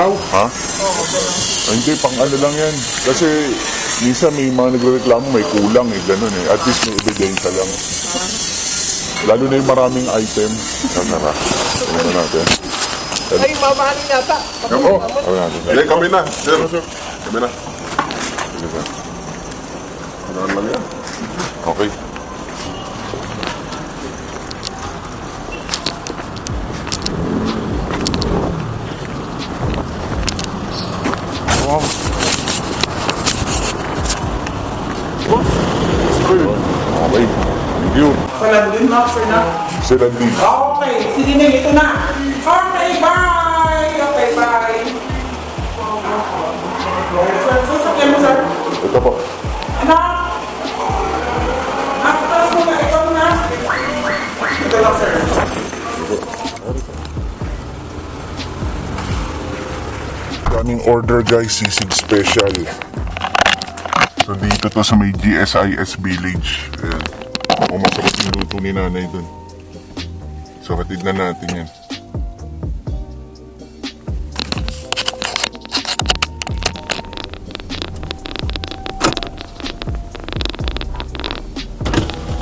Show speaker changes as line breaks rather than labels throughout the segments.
Ah, Danaw?
Ha? Ay, hindi, pang ano lang yan. Kasi minsan may mga nagre-reklamo may kulang eh, ganun eh. At least may ebidensya lang. Lalo na yung maraming item. Tara, ano natin?
Ay, mamahalin yata.
Oo, ano natin?
Hindi, kami na. Sir, kami na. Ano lang yan?
Okay. Wow. Okay. Thank you.
Salandin na.
Sila din.
Okay, sige na, ito na. Okay, bye! Okay, bye. Sir, sasakyan mo, sir.
Ito po.
Anak! Aktas mo na, ikaw na. Ito lang, sir.
Daming order guys, sisig special. So dito to sa may GSIS Village. Ayan. Ako masarap yung luto ni nanay dun. So hatid na natin yan.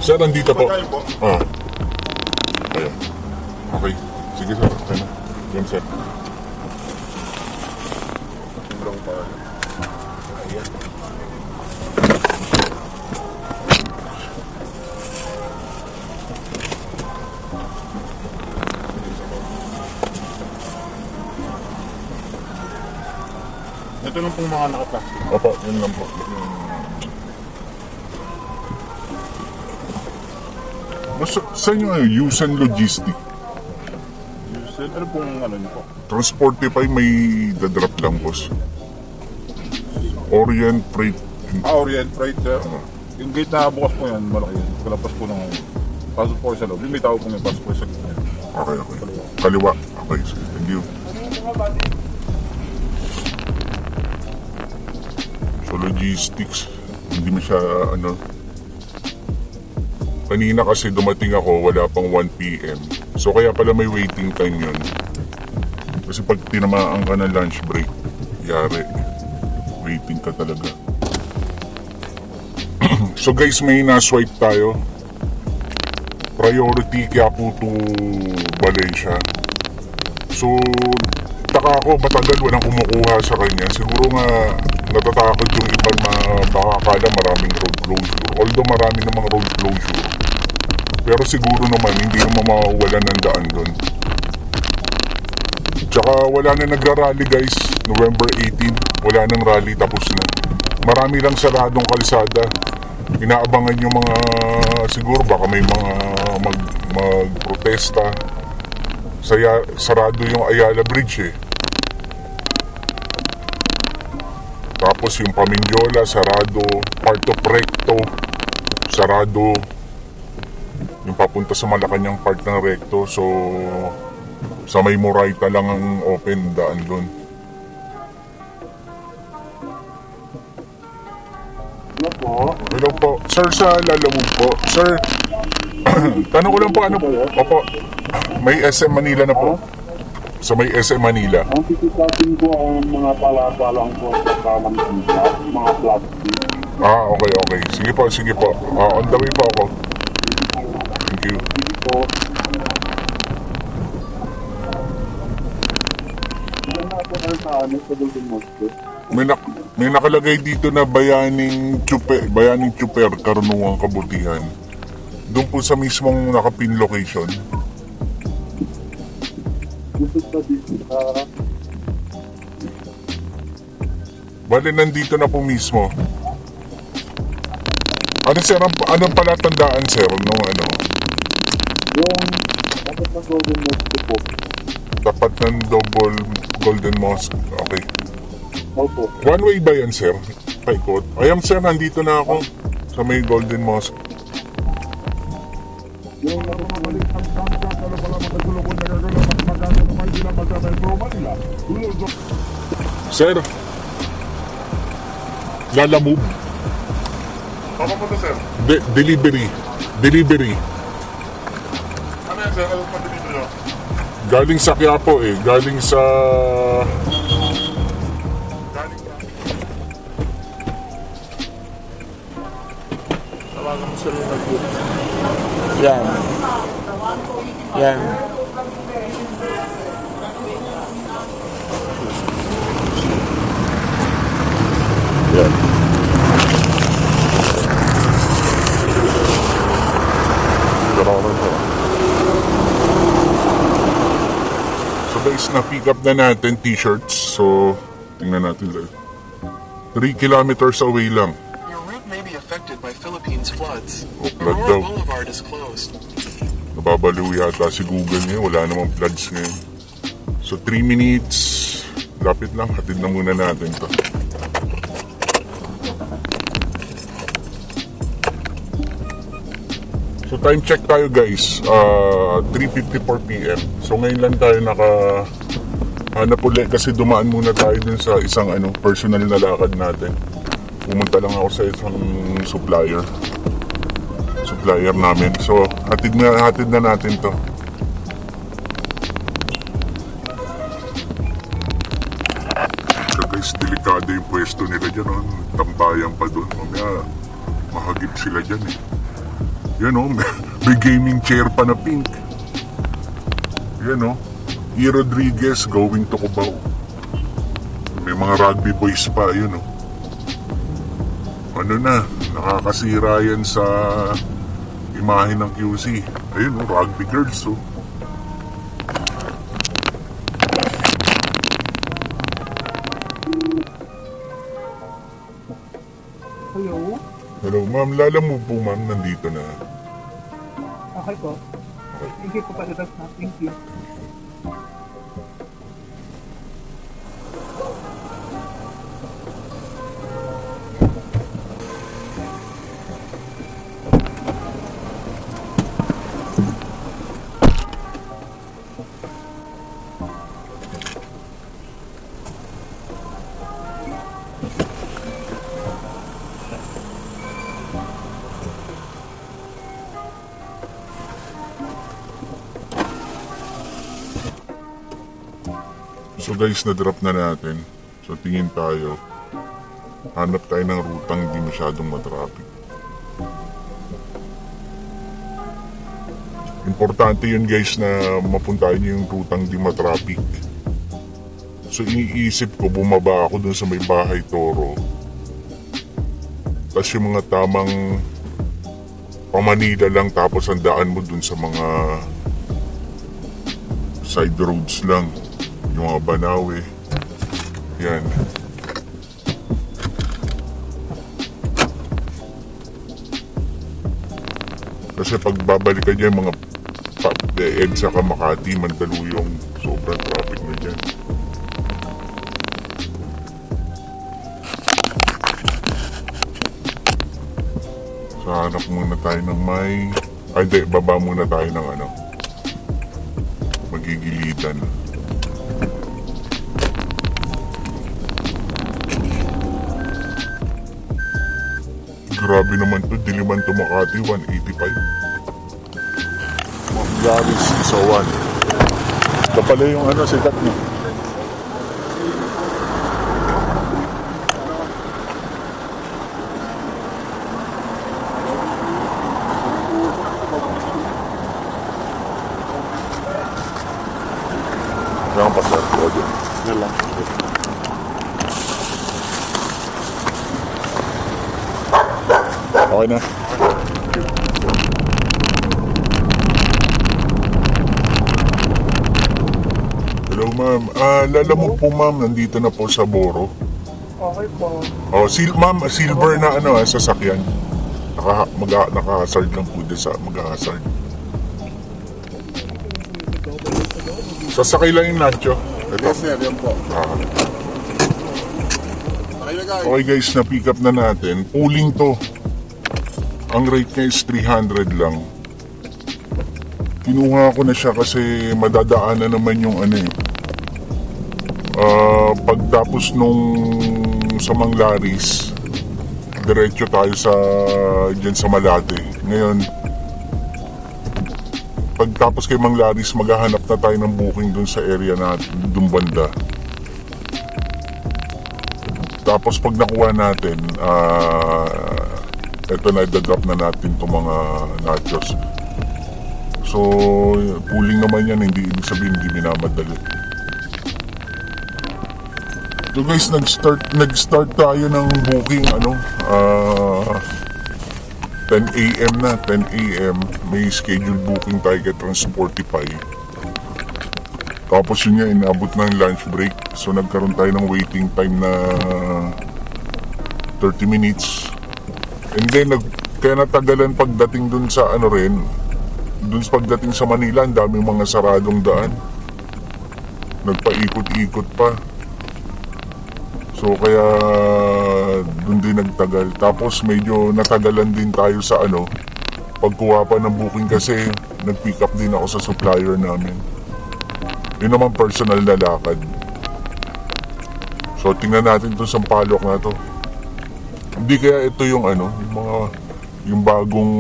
Sir, nandito po. Ah. Ayan. Okay. Sige sir. Na. Yan sir.
Ito lang pong mga nakaplastic.
Opo, yun lang po. Mas, saan yung ano, Yusan Logistic?
Yusel, ano pong ano niyo po?
Transportify may dadrop lang, boss. Orient Freight.
Ah, Orient Freight, sir. Yung gate na bukas po yan, malaki yan. Kalapas po ng pasok po sa loob. Yung may tao po may pasok po sa gitna.
Okay, okay. Kaliwa. Okay, sige. Thank you. So, logistics. Hindi mo siya, ano... Kanina kasi dumating ako, wala pang 1 p.m. So, kaya pala may waiting time yun. Kasi pag tinamaan ka ng lunch break, yari. Waiting ka talaga. so guys, may na-swipe tayo priority Quiapo to Valencia. So, taka ako, matagal walang kumukuha sa kanya. Siguro nga, natatakot yung iba na baka akala maraming road closure. Although marami namang road closure. Pero siguro naman, hindi naman mawawala ng daan doon. Tsaka wala na nagra-rally guys, November 18. Wala nang rally, tapos na. Marami lang saradong kalsada. Inaabangan yung mga, siguro baka may mga mag, magprotesta. Saya, sarado yung Ayala Bridge eh. Tapos yung Pamindiola, sarado. Part of Recto, sarado. Yung papunta sa Malacanang part ng Recto. So, sa may Moraita lang ang open daan doon.
Ano po?
Hello po. Sir, sa Lalamove po. Sir, tanong ko lang po ano po. Opo, may SM Manila na po. Sa may SM Manila.
Ang titipasin ko ang mga palapalang po sa kalang mga plastic.
Ah, okay, okay. Sige po, sige po. Ah, on the way po ako. Thank you.
Hindi po.
May, nak may nakalagay dito na bayaning chupe, bayaning chuper, karunungang kabutihan. Doon po sa mismong nakapin location.
Dito sa dito sa
Bale, nandito na po mismo. Ano sir, ang, anong palatandaan sir nung ano?
yung dapat na Golden Mosque po.
Tapat ng double golden mosque. Okay.
Opo.
One way ba yan, sir? Paikot. Ayan, sir, nandito na ako sa may Golden Mosque. Sir, Lala Move.
Papa po to, sir.
De- delivery. Delivery.
Ano yan, sir? Ano pa nyo?
Galing sa Quiapo eh. Galing sa...
Tawagan mo sa lunag yun. Yan. Yan.
Yan. Gano'n ko.
So guys, na-pick up na natin t-shirts. So, tingnan natin lang. 3 kilometers away lang.
Your route may be affected by Philippines floods.
Oh, flood daw.
Boulevard is closed.
Nababaliw yata si Google ngayon. Wala namang floods ngayon. So 3 minutes. Lapit lang. Hatid na muna natin to. So time check tayo guys. Uh, 3.54pm. So ngayon lang tayo naka hanap ulit kasi dumaan muna tayo dun sa isang ano, personal na lakad natin. Pumunta lang ako sa isang supplier supplier namin. So, hatid na, hatid na natin to. So guys, delikado yung pwesto nila dyan. Oh. Tambayan pa doon. Mamaya, mahagip sila dyan eh. Yan oh, may, gaming chair pa na pink. Yan oh. E. Rodriguez going to Cubao. May mga rugby boys pa, yun oh. Ano na, nakakasira yan sa imahe ng QC. Ayun, oh, rugby girls, oh. Ma'am. Lala mo po, ma'am, nandito na.
Okay po. Thank you po pala na. Thank you.
So guys, na-drop na natin. So tingin tayo. Hanap tayo ng rutang hindi masyadong matraffic. Importante yun guys na mapuntahan niyo yung rutang di matraffic. So iniisip ko bumaba ako dun sa may bahay Toro. Tapos yung mga tamang pamanila lang tapos ang daan mo dun sa mga side roads lang. Yung mga Banawe. Yan. Kasi pag babalik ka dyan, mga pa, eh, EDSA ka Makati, Mandaluyong, sobrang traffic na dyan. So, hanap muna tayo ng may... Ay, di, baba muna tayo ng ano. Grabe naman to, Diliman to Makati, 185. Mangyari sa 1. Ito pala yung ano, sikat mo. Kailangan pa sir, audio. Yan lang. Okay na. Hello ma'am. Ah, lala mo po ma'am, nandito na po sa Boro.
Okay po.
Oh, sil ma'am, silver na ano ah, sasakyan. Naka, mag, naka-hazard lang po din sa mag-hazard. Sasakay lang yung Nacho. Ito.
Yes, sir. Yan po.
Ah.
Okay na guys.
Okay guys, na-pick up na natin. Pooling to. Ang rate niya is 300 lang. Kinuha ko na siya kasi madadaan na naman yung ano eh. Ah, pagtapos nung sa Manglaris, diretso tayo sa dyan sa Malate. Ngayon, pagtapos kay Mang Laris, maghahanap na tayo ng booking dun sa area na dun banda. Tapos pag nakuha natin, ah, eto na, idadrop na natin itong mga nachos. So, pooling naman yan, hindi ibig sabihin hindi minamadali. So guys, nag-start nag-start tayo ng booking ano, ah 10 a.m. na, 10 a.m. May schedule booking tayo kay Transportify. Tapos yun nga, inabot na yung lunch break. So nagkaroon tayo ng waiting time na 30 minutes. And then, nag, kaya natagalan pagdating dun sa ano rin, dun sa pagdating sa Manila, ang daming mga saradong daan. Nagpaikot-ikot pa. So kaya doon din nagtagal. Tapos medyo natagalan din tayo sa ano, pagkuha pa ng booking kasi nag-pick up din ako sa supplier namin. Yun naman personal na lakad. So tingnan natin itong sampalok na to. Hindi kaya ito yung ano, yung mga yung bagong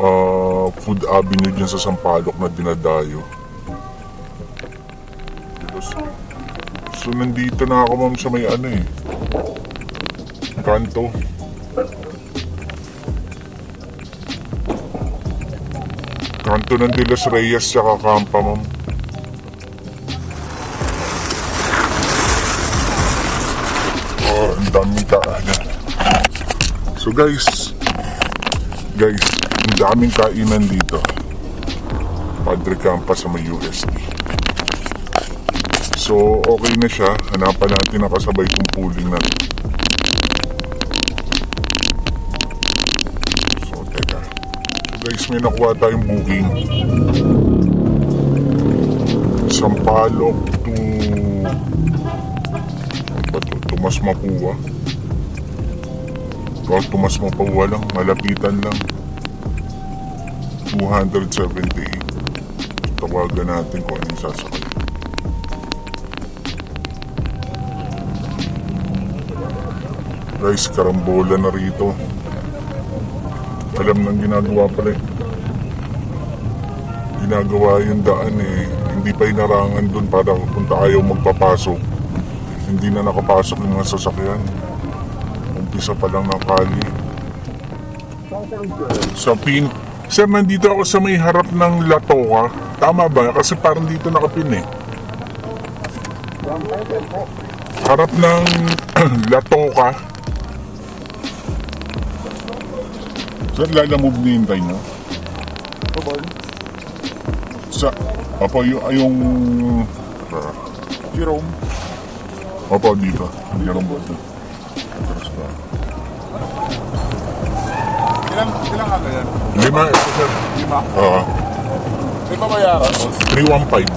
ah, food avenue dyan sa Sampaloc na dinadayo. So, So nandito na ako ma'am sa may ano eh. Kanto. Kanto ng De Los Reyes tsaka Kampa ma'am. So guys, guys, ang daming kainan dito. Padre Campa sa may USD. So, okay na siya. Hanapan natin ang kasabay kong pooling natin. So, teka. So, guys, may nakuha tayong booking. Sampalok to... Ano ba to? Tomas Mapua. O, Tomas Mapua lang. Malapitan lang. 278. Tawagan natin kung anong sasakay. Guys, karambola na rito. Alam nang ginagawa pala eh. Ginagawa yung daan eh. Hindi pa inarangan dun para kung ayaw magpapasok. Hindi na nakapasok yung mga sasakyan. Umpisa pa lang ng kali. Sa pin... Sir, nandito ako sa may harap ng Latoka. Tama ba? Kasi parang dito nakapin eh. Harap ng Latoka. Sir, lalamove na yung tayo na? Sa... Opo, yung... yung uh,
Jerome.
opo, dito. Jerome Bodo.
Ilang, ilang aga yan?
Lima, ito sir.
Lima.
Oo.
May babayaran, boss.
315.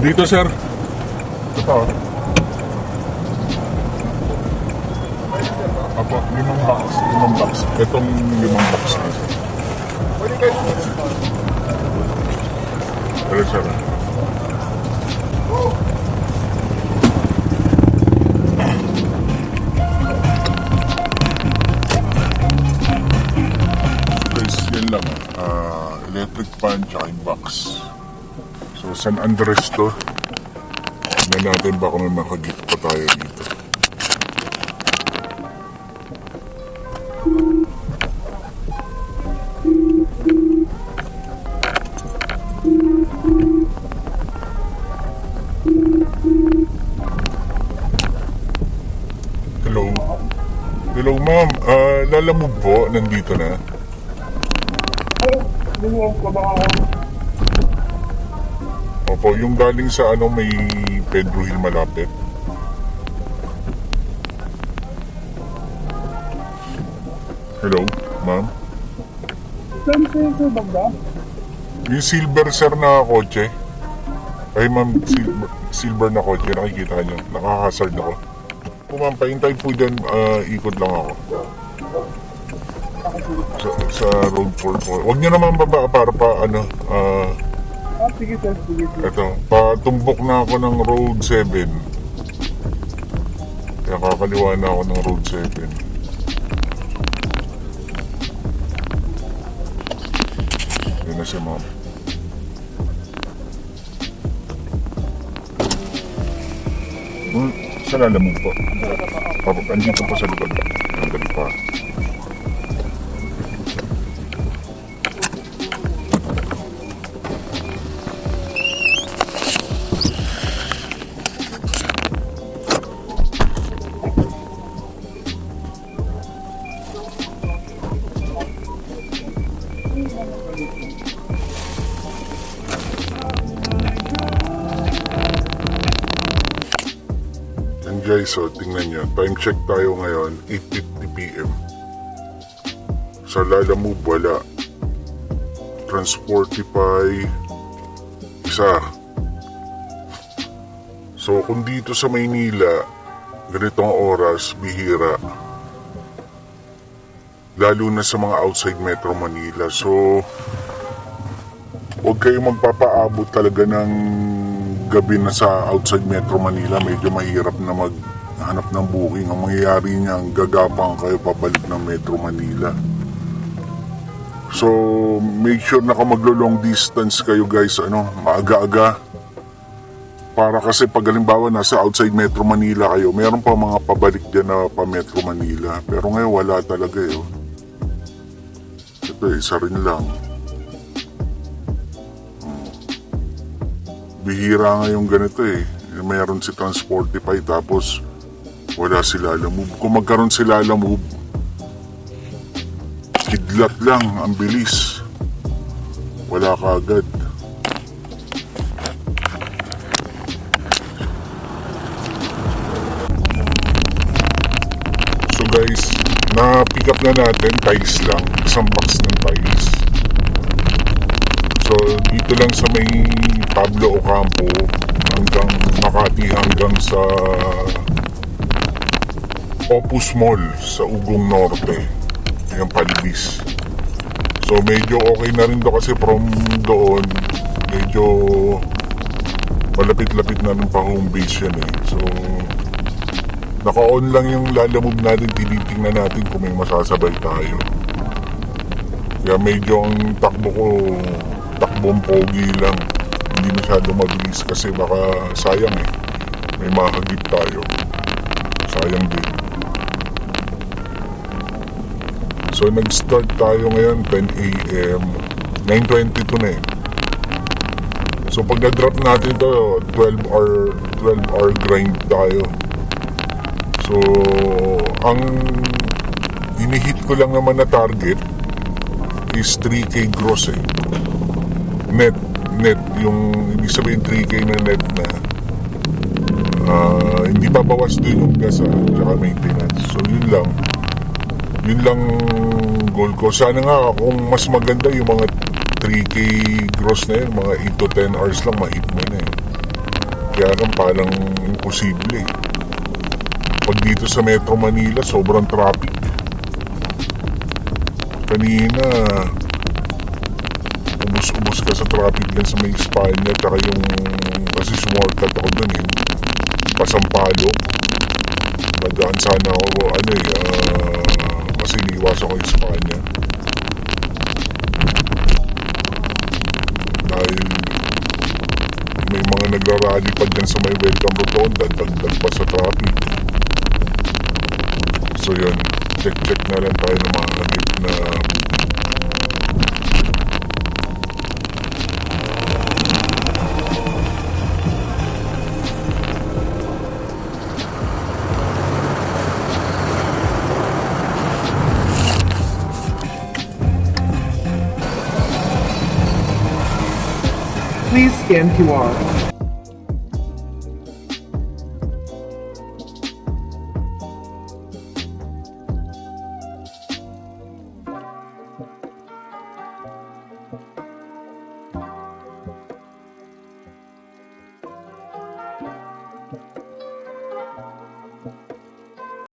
Dito sir. Ito. oh. Apo, limang box. Limang box. Itong limang box.
Pwede kayo.
Sir. Guys, yan lang. ah electric fan tsaka yung box. So, San Andres to. Tignan natin baka may makagit pa tayo dito. Lalamove po. Nandito na. Opo, yung galing sa ano may Pedro Hill malapit. Hello, ma'am? Yung silver sir na kotse. Ay ma'am, silver, silver na kotse, nakikita nyo. Nakahazard ako. Po ma'am, paintay po dyan, ah, ikot lang ako. Sa, sa road 4 po. Huwag nyo naman baba para pa ano, ah,
Ah, sige sir, sige sir.
Ito, patumbok na ako ng Road 7. Kaya kakaliwa na ako ng Road 7. Yun na si ma'am. Hmm, sa lalamog po. Andito pa sa likod. Andali pa. Guys, so tingnan nyo. Time check tayo ngayon, 8.50pm. Sa Lala Move, wala. Transportify, isa. So kung dito sa Maynila, ganitong oras, bihira. Lalo na sa mga outside Metro Manila. So, huwag kayong magpapaabot talaga ng gabi na sa outside Metro Manila. Medyo mahirap na maghanap ng booking. Ang mangyayari niyan, gagapang kayo pabalik ng Metro Manila. So, make sure na maglo-long distance kayo guys, ano, maaga-aga. Para kasi pag halimbawa nasa outside Metro Manila kayo, meron pa mga pabalik dyan na pa Metro Manila. Pero ngayon wala talaga eh. oh. Ito isa rin lang. bihira nga ganito eh. Mayroon si Transportify tapos wala si Lala Move. Kung magkaroon si Lala Move, kidlat lang, ang bilis. Wala ka agad. So guys, na-pick up na natin, tiles lang. Isang box ng tiles. So, dito lang sa may Pablo Ocampo hanggang Makati hanggang sa Opus Mall sa Ugong Norte. Yung Palibis. So, medyo okay na rin do kasi from doon, medyo malapit-lapit na rin pa home base yan eh. So, naka-on lang yung lalamove natin, tinitingnan natin kung may masasabay tayo. Kaya medyo ang takbo ko, takbong pogi lang. Hindi masyado mabilis kasi baka sayang eh. May mahagip tayo. Sayang din. So nag-start tayo ngayon 10 a.m. 9.22 na eh. So pag na-drop natin to 12 hour 12 hour grind tayo. So ang inihit ko lang naman na target is 3k gross eh net net yung ibig sabihin 3k na net na ah, hindi pa bawas din yung gas at saka maintenance so yun lang yun lang goal ko. Sana nga kung mas maganda yung mga 3k gross na yun mga 8 to 10 hours lang ma-hit mo na eh. Kaya lang parang imposible eh. Pag dito sa Metro Manila sobrang traffic. Kanina ubus-ubus ka sa traffic yan sa may Espanya tsaka yung kasi sumortat ako dun eh. Pasampalo. Nadaan sana ako ano eh ah, kasi iniwas ako Espanya dahil may mga nagrarally pa dyan sa may welcome rotonda dagdag pa sa traffic so yun check check na lang tayo ng mga na
NQR.